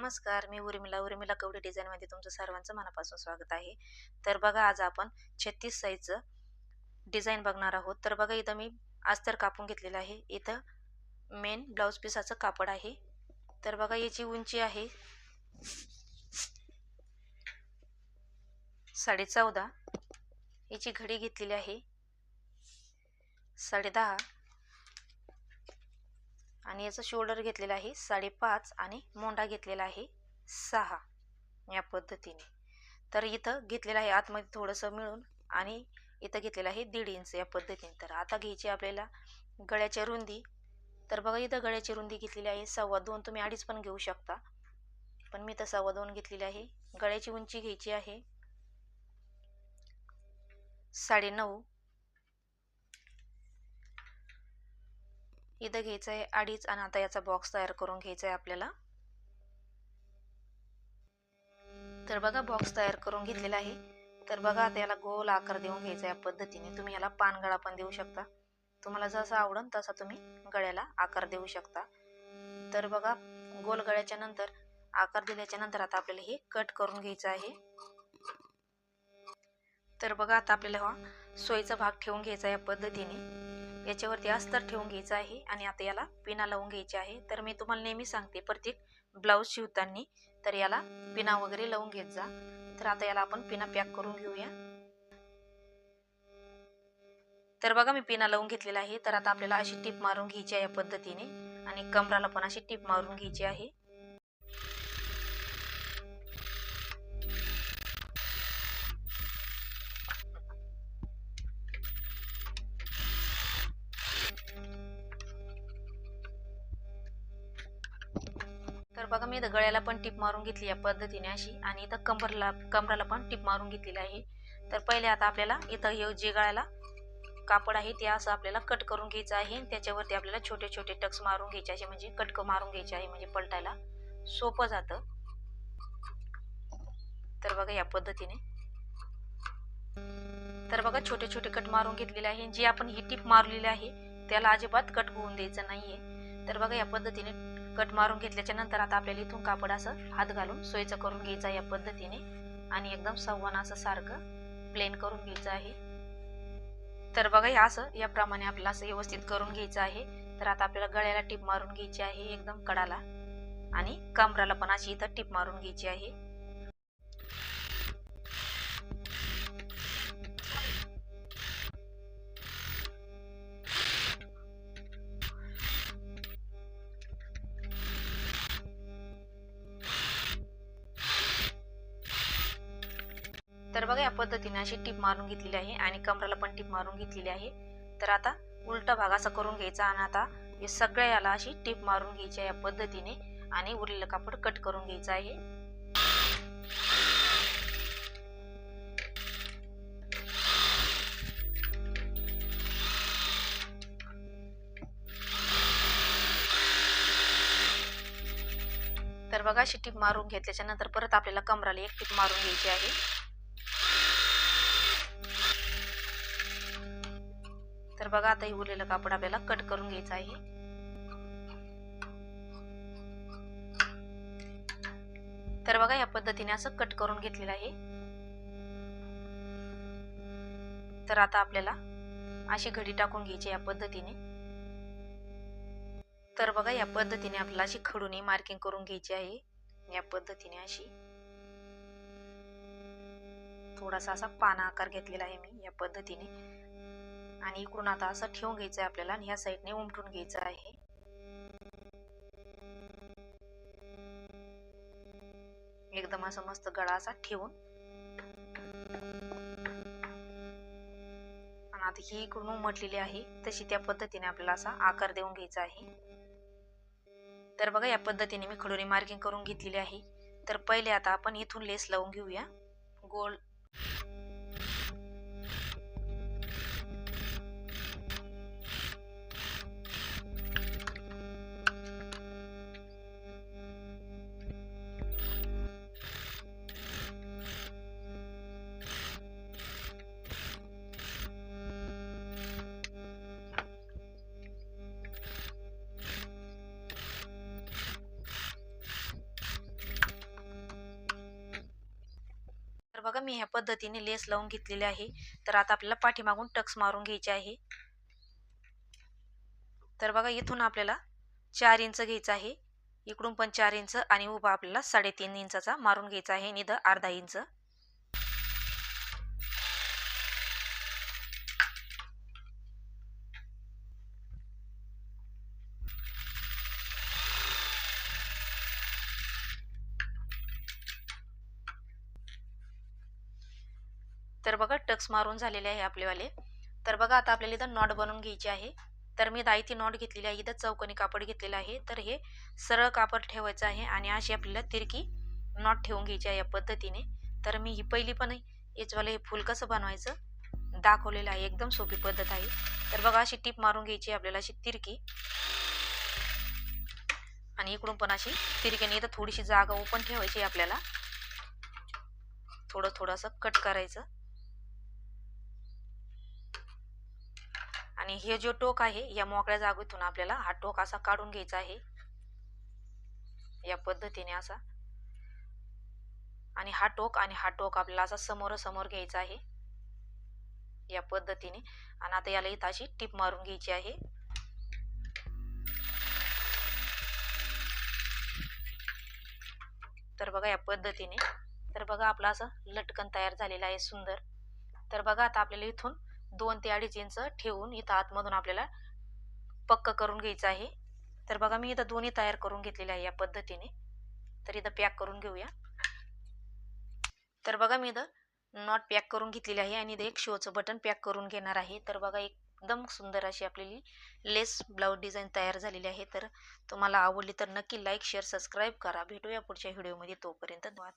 नमस्कार मी उर्मिला. उर्मिला कवडी डिझाईनमध्ये तुमचं सर्वांचं मनापासून स्वागत आहे. तर बघा आज आपण छत्तीस साईजचं डिझाईन बघणार आहोत. तर बघा इथं मी अस्तर कापून घेतलेलं आहे. इथं मेन ब्लाऊज पिसाचं कापड आहे. तर बघा याची उंची आहे साडे चौदा याची घडी घेतलेली आहे साडे दहा आणि याचं शोल्डर घेतलेलं आहे साडेपाच आणि मोंडा घेतलेला आहे सहा या पद्धतीने. तर इथं घेतलेलं आहे आतमध्ये थोडंसं मिळून आणि इथं घेतलेलं आहे दीड इंच या पद्धतीने. तर आता घ्यायची आपल्याला गळ्याच्या रुंदी. तर बघा इथं गळ्याची रुंदी घेतलेली आहे सव्वा दोन. तुम्ही अडीच पण घेऊ शकता. पण मी तर सव्वा दोन घेतलेली आहे. गळ्याची उंची घ्यायची आहे साडे नऊ इथं घ्यायचं आहे अडीच आणि आता याचा बॉक्स तयार करून घ्यायचा आहे आपल्याला. तर बघा बॉक्स तयार करून घेतलेला आहे. तर बघा आता याला गोल आकार देऊन घ्यायचा या पद्धतीने. तुम्ही याला पानगळा पण देऊ शकता. तुम्हाला जसं आवडन तसा तुम्ही गळ्याला आकार देऊ शकता. तर बघा गोल गळ्याच्या नंतर आकार दिल्याच्या नंतर आता आपल्याला हे कट करून घ्यायचं आहे. तर बघा आता आपल्याला हा सोयीचा भाग ठेवून घ्यायचा या पद्धतीने. याच्यावरती अस्तर ठेवून घ्यायचं आहे आणि आता याला पिना लावून घ्यायची आहे. तर मी तुम्हाला नेहमी सांगते प्रत्येक ब्लाऊज शिवताना तर याला पिना वगैरे लावून घेत जा. तर आता याला आपण पिना पॅक करून घेऊया. तर बघा मी पिना लावून घेतलेला आहे. तर आता आपल्याला अशी टीप मारून घ्यायची आहे या पद्धतीने आणि कमराला पण अशी टीप मारून घ्यायची आहे. बघा मी इथं गळ्याला पण टीप मारून घेतली या पद्धतीने अशी आणि इथं कंबरला कमराला पण टीप मारून घेतलेली आहे. तर पहिले आता आपल्याला इथं हे जे गळ्याला कापड आहे ते असं आपल्याला कट करून घ्यायचं आहे त्याच्यावरती आपल्याला छोटे छोटे टक्स मारून घ्यायचे असे म्हणजे कटक मारून घ्यायचे आहे म्हणजे पलटायला सोपं जातं. तर बघा या पद्धतीने. तर बघा छोटे छोटे कट मारून घेतलेले आहे जी आपण ही टीप मारलेली आहे त्याला अजिबात कट होऊन द्यायचं नाहीये. तर बघा या पद्धतीने कट मारून घेतल्याच्या नंतर आता आपल्याला इथून कापड असं हात घालून सोयीचं करून घ्यायचं या पद्धतीने. आणि एकदम सव्वान असं सारखं प्लेन करून घ्यायचं आहे. तर बघा हे असं याप्रमाणे आपल्याला असं व्यवस्थित करून घ्यायचं आहे. तर आता आपल्याला गळ्याला टीप मारून घ्यायची आहे एकदम कडाला. आणि कमराला पण अशी इथं टीप मारून घ्यायची आहे. तर बघा या पद्धतीने अशी टीप मारून घेतलेली आहे आणि कमराला पण टीप मारून घेतलेली आहे. तर आता उलटा भाग असा करून घ्यायचा आणि आता सगळ्या याला अशी टीप मारून घ्यायची या पद्धतीने आणि उरलेलं कापड कट करून घ्यायचं आहे. तर बघा अशी टीप मारून घेतल्याच्या नंतर परत आपल्याला कमराला एक टीप मारून घ्यायची आहे. तर बघा आता हे उरलेलं कापड आपल्याला कट करून घ्यायचं आहे. तर बघा या पद्धतीने असं कट करून घेतलेलं आहे. तर आता आपल्याला अशी घडी टाकून घ्यायची या पद्धतीने. तर बघा या पद्धतीने आपल्याला अशी खडूने मार्किंग करून घ्यायची आहे. या पद्धतीने अशी. थोडासा असा पाना आकार घेतलेला आहे मी या पद्धतीने. आणि इकडून आता असं ठेवून घ्यायचं आहे आपल्याला आणि ह्या साईडने उमटून घ्यायचं आहे. एकदम असं मस्त गळा असा ठेवून. आणि आता ही इकडून उमटलेली आहे. तशी त्या पद्धतीने आपल्याला असा आकार देऊन घ्यायचा आहे. तर बघा या पद्धतीने मी खडोरी मार्किंग करून घेतलेली आहे. तर पहिले आता आपण इथून लेस लावून घेऊया. गोल. मी ह्या पद्धतीने लेस लावून घेतलेली आहे. तर आता आपल्याला पाठीमागून टक्स मारून घ्यायचे आहे. तर बघा इथून आपल्याला चार इंच घ्यायचं आहे. इकडून पण चार इंच आणि उभा आपल्याला साडेतीन इंचाचा मारून घ्यायचा आहे. निध अर्धा इंच. तर बघा टक्स मारून झालेले आहे आपलेवाले. तर बघा आता आपल्याला इथं नॉट बनवून घ्यायची आहे. तर मी दायती नॉट घेतलेली आहे. इथं चौकोनी कापड घेतलेलं आहे. तर हे सरळ कापड ठेवायचं आहे आणि अशी आपल्याला तिरकी नॉट ठेवून घ्यायची आहे या पद्धतीने. तर मी ही पहिली पण याचवालं हे फूल कसं बनवायचं दाखवलेलं आहे. एकदम सोपी पद्धत आहे. तर बघा अशी टीप मारून घ्यायची आपल्याला अशी तिरकी. आणि इकडून पण अशी तिरकीने इथं थोडीशी जागा ओपन ठेवायची आपल्याला. थोडं थोडंसं कट करायचं. आणि हे जो टोक आहे या मोकळ्या जागेतून आपल्याला हा टोक असा काढून घ्यायचा आहे. या पद्धतीने असा. आणि हा टोक आणि हा टोक आपल्याला असा समोरासमोर घ्यायचा आहे. या पद्धतीने. आणि आता याला इथं अशी टीप मारून घ्यायची आहे. तर बघा या पद्धतीने. तर बघा आपलं असं लटकन तयार झालेलं आहे सुंदर. तर बघा आता आपल्याला इथून दोन ते अडीच इंच ठेवून इथं आतमधून आपल्याला पक्क करून घ्यायचं आहे. तर बघा मी इथं दोन्ही तयार करून घेतलेले आहे या पद्धतीने. तर इथं पॅक करून घेऊया. तर बघा मी इथं नॉट पॅक करून घेतलेली आहे आणि इथं एक शोचं बटन पॅक करून घेणार आहे. तर बघा एकदम सुंदर अशी आपली लेस ब्लाऊज डिझाईन तयार झालेली आहे. तर तुम्हाला आवडली तर नक्की लाईक शेअर सबस्क्राईब करा. भेटूया पुढच्या व्हिडिओमध्ये. तोपर्यंत धन्यवाद.